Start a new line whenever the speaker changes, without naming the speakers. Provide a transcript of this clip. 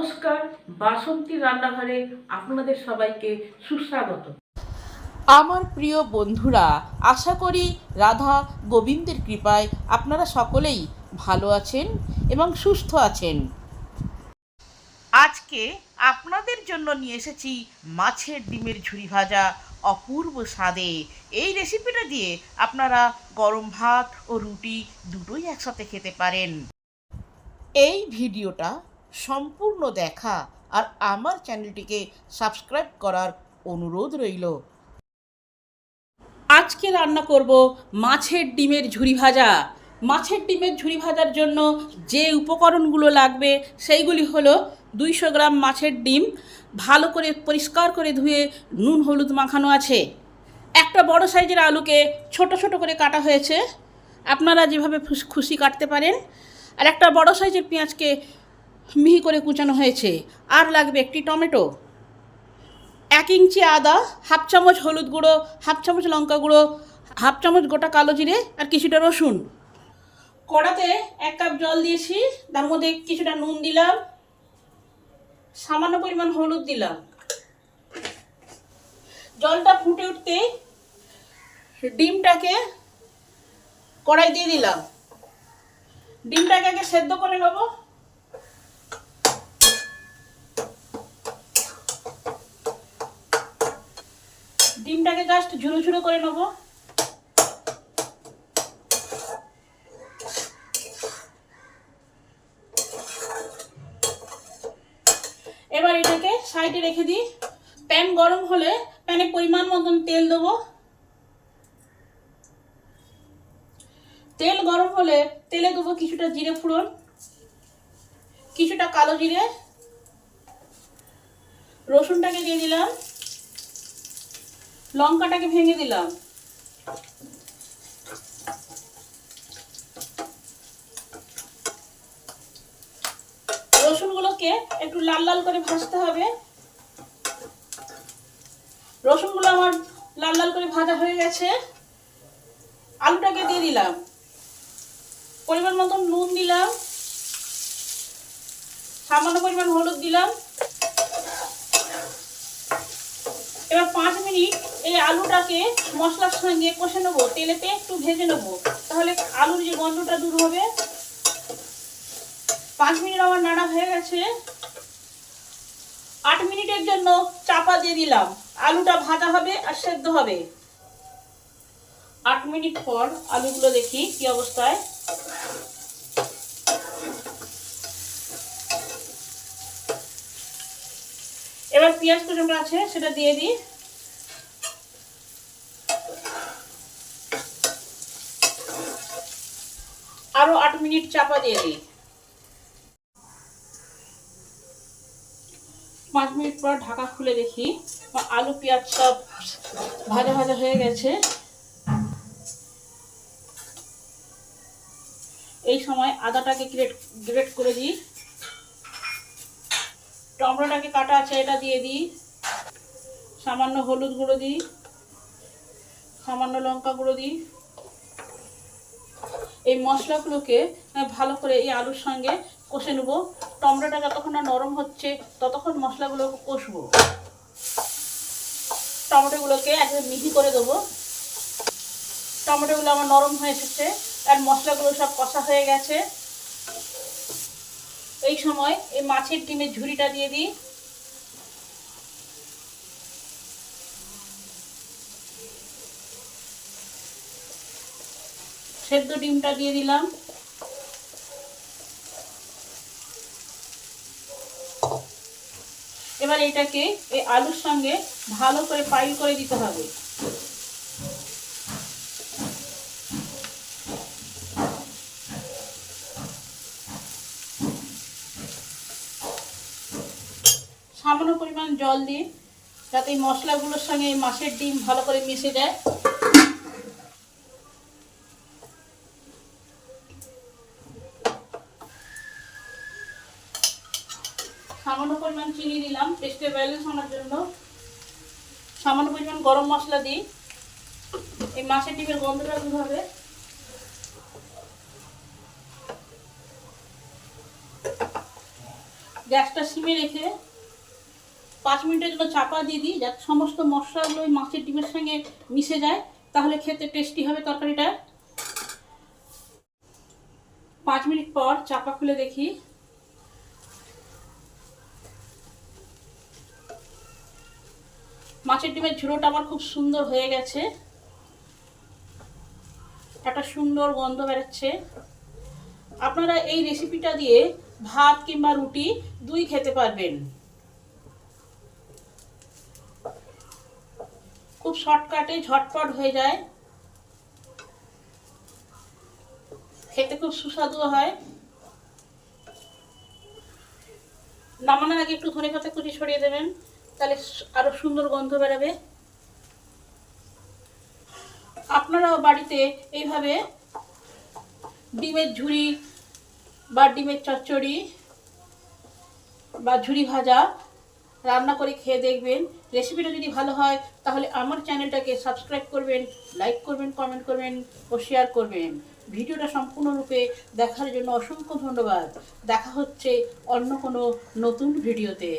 নমস্কার, বাসন্তী রান্নাঘরে আপনাদের সবাইকে সুস্বাগত।
আমার প্রিয় বন্ধুরা, আশা করি রাধা গোবিন্দের কৃপায় আপনারা সকলেই ভালো আছেন এবং সুস্থ আছেন। আজকে আপনাদের জন্য নিয়ে এসেছি মাছের ডিমের ঝুরি ভাজা অপূর্ব স্বাদে। এই রেসিপিটা দিয়ে আপনারা গরম ভাত ও রুটি দুটোই একসাথে খেতে পারেন। এই ভিডিওটা সম্পূর্ণ দেখা আর আমার চ্যানেলটিকে সাবস্ক্রাইব করার অনুরোধ রইল। আজকে রান্না করব মাছের ডিমের ঝুরি ভাজা। মাছের ডিমের ঝুরি ভাজার জন্য যে উপকরণগুলো লাগবে সেইগুলি হলো দুইশো গ্রাম মাছের ডিম, ভালো করে পরিষ্কার করে ধুয়ে নুন হলুদ মাখানো আছে। একটা বড় সাইজের আলুকে ছোট ছোট করে কাটা হয়েছে। আপনারা যেভাবে খুশ- কাটতে পারেন। আর একটা বড় সাইজের পেঁয়াজকে মিহি করে কুচানো হয়েছে। আর লাগবে একটি টমেটো। এক ইঞ্চি আদা, হাফ চামচ হলুদ গুঁড়ো, হাফ চামচ লঙ্কা গুঁড়ো, হাফ চামচ গোটা কালো জিরে আর কিছুটা রসুন। কড়াতে এক কাপ জল দিয়েছি, তার মধ্যে কিছুটা নুন দিলাম, সামান্য পরিমাণ হলুদ দিলাম। জলটা ফুটে উঠতে ডিমটাকে কড়াই দিয়ে দিলাম। ডিমটাকে আগে সেদ্ধ করে নেব। ডিমটাকে জাস্ট ঝুরো ঝুরো করে নেব। এবার এটাকে সাইডে রেখে দিই। প্যান গরম হলে প্যানে পরিমাণ মতন তেল দেবো। তেল গরম হলে তেলে দেবো কিছুটা জিরে ফোড়ন, কিছুটা কালো জিরে। রসুনটাকে দিয়ে দিলাম। লঙ্কাটাকে ভেঙে দিলাম। রসুনগুলোকে একটু লাল লাল করে ভাজতে হবে। রসুনগুলো আমার লাল লাল করে ভাজা হয়ে গেছে। আলুটাকে দিয়ে দিলাম। পরিমাণ মতন নুন দিলাম। সামান্য পরিমাণ হলুদ দিলাম। এবার পাঁচ মিনিট এই আলুটাকে মশলার সঙ্গে কষে নেব, তেলেতে একটু ভেজে নেব। তাহলে আলুর যে গন্ধটা দূর হবে। পাঁচ মিনিট আমার নাড়া হয়ে গেছে। আট মিনিটের জন্য চাপা দিয়ে দিলাম। আলুটা ভাজা হবে আর সেদ্ধ হবে। আট মিনিট পর আলুগুলো দেখি কি অবস্থায়। পেঁয়াজ কুচুনো আছে, সেটা দিয়ে দিই। আরও আট মিনিট চাপা দিয়ে দিই। পাঁচ মিনিট পর ঢাকা খুলে দেখি আলু পেঁয়াজ সব ভাজা ভাজা হয়ে গেছে। এই সময় আদাটাকে গ্রেট গ্রেট করে দিই। টমেটোটাকে কাটা আছে এটা দিয়ে দিই। সামান্য হলুদ গুঁড়ো দিই। সামান্য লঙ্কা গুঁড়ো দিই। এই মশলাগুলোকে আহ, ভালো করে এই আলুর সঙ্গে কষে নেব। টমেটোটা যতক্ষণ না নরম হচ্ছে ততক্ষণ মশলাগুলো কষবো। টমেটোগুলোকে একদম মিহি করে দেবো। টমেটোগুলো আমার নরম হয়ে এসেছে। আর মশলাগুলো সব কষা হয়ে গেছে। সময় এই মাছের ডিমের ঝুড়িটা দিয়ে দিই। সেদ্ধ ডিমটা দিয়ে দিলাম। এবার এটাকে এই আলুর সঙ্গে ভালো করে পাইল করে দিতে হবে। সামান্য পরিমাণ জল দিয়ে যাতে এই মশলাগুলোর সঙ্গে এই মাছের ডিম ভালো করে মিশে যায়। সামান্য পরিমাণ চিনি দিলাম টেস্টে ব্যালেন্স আনার জন্য। সামান্য পরিমাণ গরম মশলা দিই এই মাছের ডিমের গন্ধটা দূর হবে। গ্যাসটা সিমে রেখে পাঁচ মিনিটের জন্য চাপা দিয়ে দিই, যাতে সমস্ত মশলাগুলো ওই মাছের ডিমের সঙ্গে মিশে যায়, তাহলে খেতে টেস্টি হবে তরকারিটা। পাঁচ মিনিট পর চাপা খুলে দেখি। মাছের ডিমের ঝুড়োটা আমার খুব সুন্দর হয়ে গেছে। একটা সুন্দর গন্ধ বেরোচ্ছে। আপনারা এই রেসিপিটা দিয়ে ভাত কিংবা রুটি দুই খেতে পারবেন। খুব শর্টকাটে ঝটপট হয়ে যায়। খেতে খুব সুস্বাদু হয়। নামানোর আগে একটু ধনে পাতা কুচি ছড়িয়ে দেবেন, তাহলে আরও সুন্দর গন্ধ বেরোবে। আপনারাও বাড়িতে এইভাবে ডিমের ঝুড়ি বা ডিমের চচ্চড়ি বা ঝুড়ি ভাজা রান্না করে খেয়ে দেখবেন। রেসিপিটা যদি ভালো হয়, তাহলে আমার চ্যানেলটাকে সাবস্ক্রাইব করবেন, লাইক করবেন, কমেন্ট করবেন ও শেয়ার করবেন। ভিডিওটা সম্পূর্ণরূপে দেখার জন্য অসংখ্য ধন্যবাদ। দেখা হচ্ছে অন্য কোনো নতুন ভিডিওতে।